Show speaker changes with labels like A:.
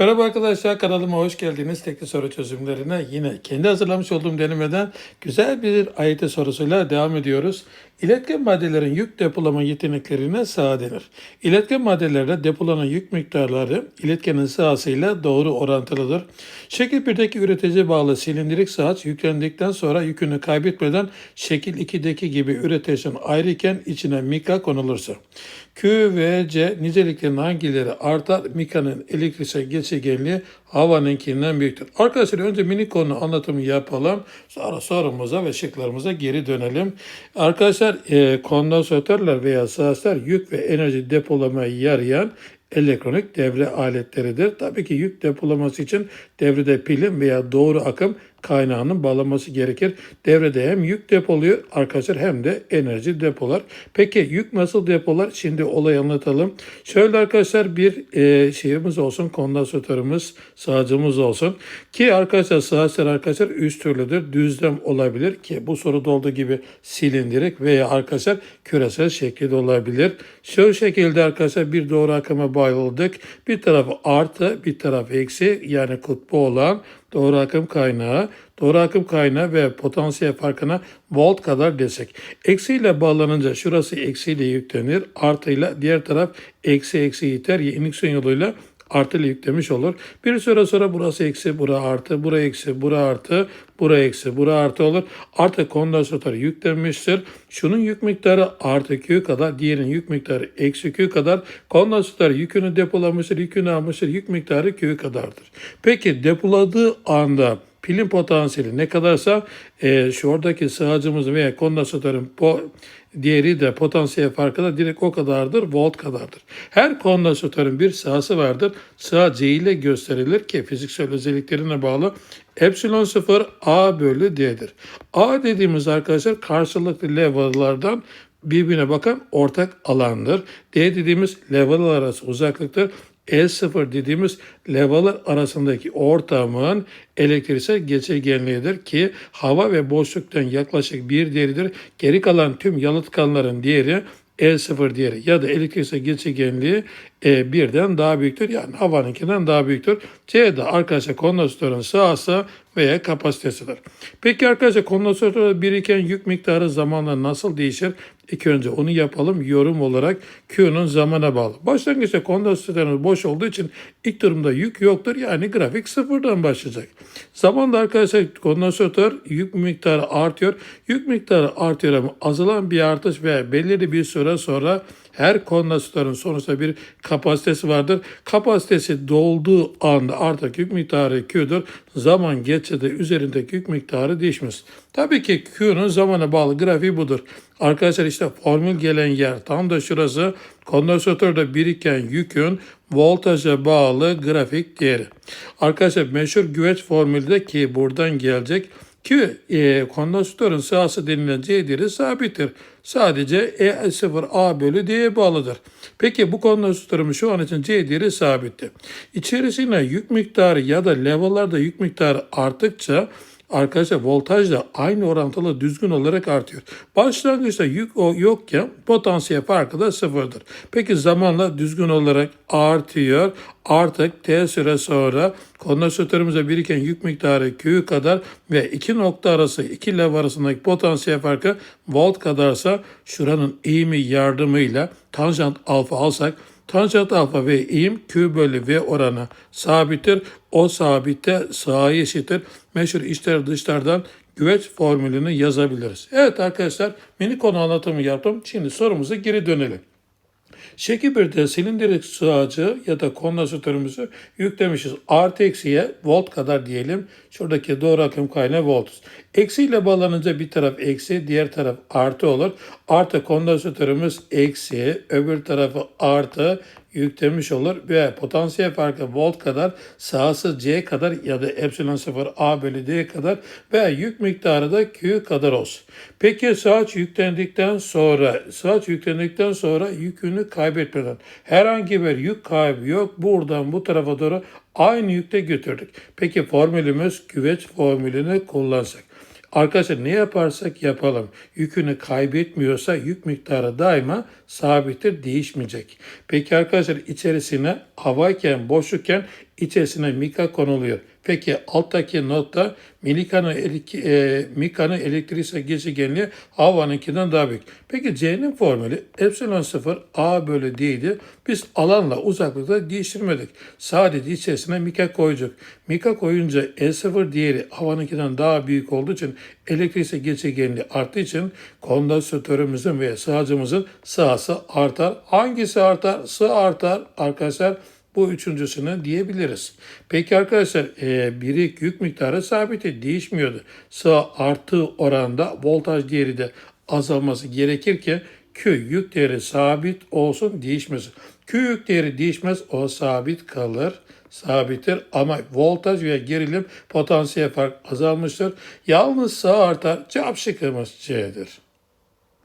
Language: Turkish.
A: Merhaba arkadaşlar kanalıma hoş geldiniz. Tekli soru çözümlerine yine kendi hazırlamış olduğum denemeden güzel bir AYT sorusuyla devam ediyoruz. İletken maddelerin yük depolama yeteneklerine saha denir. İletken maddelerde depolanan yük miktarları iletkenin sahasıyla doğru orantılıdır. Şekil 1'deki üretici bağlı silindirik sahaç yüklendikten sonra yükünü kaybetmeden şekil 2'deki gibi üreteçten ayrıyken içine mika konulursa. Q ve C niceliklerin hangileri artar? Mika'nın elektriksel geçirgenliği havanınkinden büyüktür. Arkadaşlar önce mini konu anlatımı yapalım. Sonra sorumuza ve şıklarımıza geri dönelim. Arkadaşlar e, kondansatörler veya saatler yük ve enerji depolamaya yarayan elektronik devre aletleridir. Tabii ki yük depolaması için devrede pilin veya doğru akım kaynağının bağlanması gerekir. Devrede hem yük depoluyor arkadaşlar hem de enerji depolar. Peki yük nasıl depolar? Şimdi olayı anlatalım. Şöyle arkadaşlar bir e, şeyimiz olsun, kondansatörümüz, sağcımız olsun. Ki arkadaşlar sağçlar arkadaşlar üst türlüdür. Düzlem olabilir ki bu soruda olduğu gibi silindirik veya arkadaşlar küresel şekilde olabilir. Şu şekilde arkadaşlar bir doğru akıma bağladık. Bir tarafı artı, bir taraf eksi yani kutbu olan doğru akım kaynağı, doğru akım kaynağı ve potansiyel farkına volt kadar desek. Eksiyle bağlanınca şurası eksiyle yüklenir, artıyla diğer taraf eksi eksi iter, indüksiyon yoluyla artı ile yüklemiş olur. Bir süre sonra burası eksi, bura artı, bura eksi, bura artı, bura eksi, bura artı olur. Artık kondansatör yüklenmiştir. Şunun yük miktarı artı Q kadar, diğerinin yük miktarı eksi Q kadar. Kondansatör yükünü depolamıştır, yükünü almıştır, yük miktarı Q kadardır. Peki depoladığı anda pilin potansiyeli ne kadarsa e, şu oradaki sığacımız veya kondansatörün po, diğeri de potansiyel farkı da direkt o kadardır, volt kadardır. Her kondansatörün bir sahası vardır. Saha C ile gösterilir ki fiziksel özelliklerine bağlı epsilon 0 A bölü D'dir. A dediğimiz arkadaşlar karşılıklı level'lardan birbirine bakan ortak alandır. D dediğimiz level arası uzaklıktır. E0 dediğimiz level'lar arasındaki ortamın elektriksel geçirgenliğidir ki hava ve boşluktan yaklaşık bir değeridir. Geri kalan tüm yalıtkanların değeri E0 değeri ya da elektriksel geçirgenliği e, birden daha büyüktür. Yani havanınkinden daha büyüktür. C de arkadaşlar kondansatörün sahası veya kapasitesidir. Peki arkadaşlar kondansatörde biriken yük miktarı zamanla nasıl değişir? İlk önce onu yapalım yorum olarak Q'nun zamana bağlı. Başlangıçta kondansatörümüz boş olduğu için ilk durumda yük yoktur. Yani grafik sıfırdan başlayacak. Zamanla arkadaşlar kondansatör yük miktarı artıyor. Yük miktarı artıyor ama azalan bir artış ve belirli bir süre sonra her kondansatörün sonuçta bir kapasitesi vardır. Kapasitesi dolduğu anda artık yük miktarı Q'dur. Zaman geçse de üzerindeki yük miktarı değişmez. Tabii ki Q'nun zamana bağlı grafiği budur. Arkadaşlar işte formül gelen yer tam da şurası. Kondansatörde biriken yükün voltaja bağlı grafik değeri. Arkadaşlar meşhur güveç formülde ki buradan gelecek ki e, kondansatörün sahası denilen C değeri sabittir. Sadece E0 A bölü D'ye bağlıdır. Peki bu kondansatörümüz şu an için C değeri sabitti. İçerisine yük miktarı ya da level'larda yük miktarı arttıkça arkadaşlar voltaj da aynı orantılı düzgün olarak artıyor. Başlangıçta yük o yokken potansiyel farkı da sıfırdır. Peki zamanla düzgün olarak artıyor. Artık T süre sonra kondansatörümüze biriken yük miktarı Q kadar ve iki nokta arası, iki lev arasındaki potansiyel farkı volt kadarsa şuranın eğimi yardımıyla tanjant alfa alsak Tanjant alfa ve eğim Q bölü V oranı sabittir. O sabitte sağa eşittir. Meşhur içler dışlardan güveç formülünü yazabiliriz. Evet arkadaşlar mini konu anlatımı yaptım. Şimdi sorumuza geri dönelim. Şekil 1'de silindirik sığacı ya da kondansatörümüzü yüklemişiz. Artı eksiye volt kadar diyelim. Şuradaki doğru akım kaynağı voltuz. Eksiyle bağlanınca bir taraf eksi, diğer taraf artı olur. Artı kondansatörümüz eksi, öbür tarafı artı yüklemiş olur ve potansiyel farkı volt kadar, sahası C kadar ya da epsilon 0 A bölü D kadar ve yük miktarı da Q kadar olsun. Peki saç yüklendikten sonra, saç yüklendikten sonra yükünü kaybetmeden herhangi bir yük kaybı yok. Buradan bu tarafa doğru aynı yükte götürdük. Peki formülümüz güveç formülünü kullansak. Arkadaşlar ne yaparsak yapalım yükünü kaybetmiyorsa yük miktarı daima sabittir, değişmeyecek. Peki arkadaşlar içerisine havayken, boşlukken içerisine mika konuluyor. Peki alttaki notta Milika'nın e, Mika'nın elektrisel gezegenliği havanınkinden daha büyük. Peki C'nin formülü epsilon 0 A bölü D'ydi. Biz alanla uzaklıkta değiştirmedik. Sadece içerisine Mika koyacak. Mika koyunca E0 diğeri havanınkinden daha büyük olduğu için elektrisel gezegenliği arttığı için kondansatörümüzün ve sığacımızın sahası artar. Hangisi artar? Sığ artar arkadaşlar. Bu üçüncüsünü diyebiliriz. Peki arkadaşlar e, birik yük miktarı sabiti değişmiyordu. Sağ artı oranda voltaj değeri de azalması gerekir ki Q yük değeri sabit olsun değişmesin. Q yük değeri değişmez o sabit kalır sabittir ama voltaj ve gerilim potansiyel fark azalmıştır. Yalnız sağ artar cevap şıkkımız C'dir.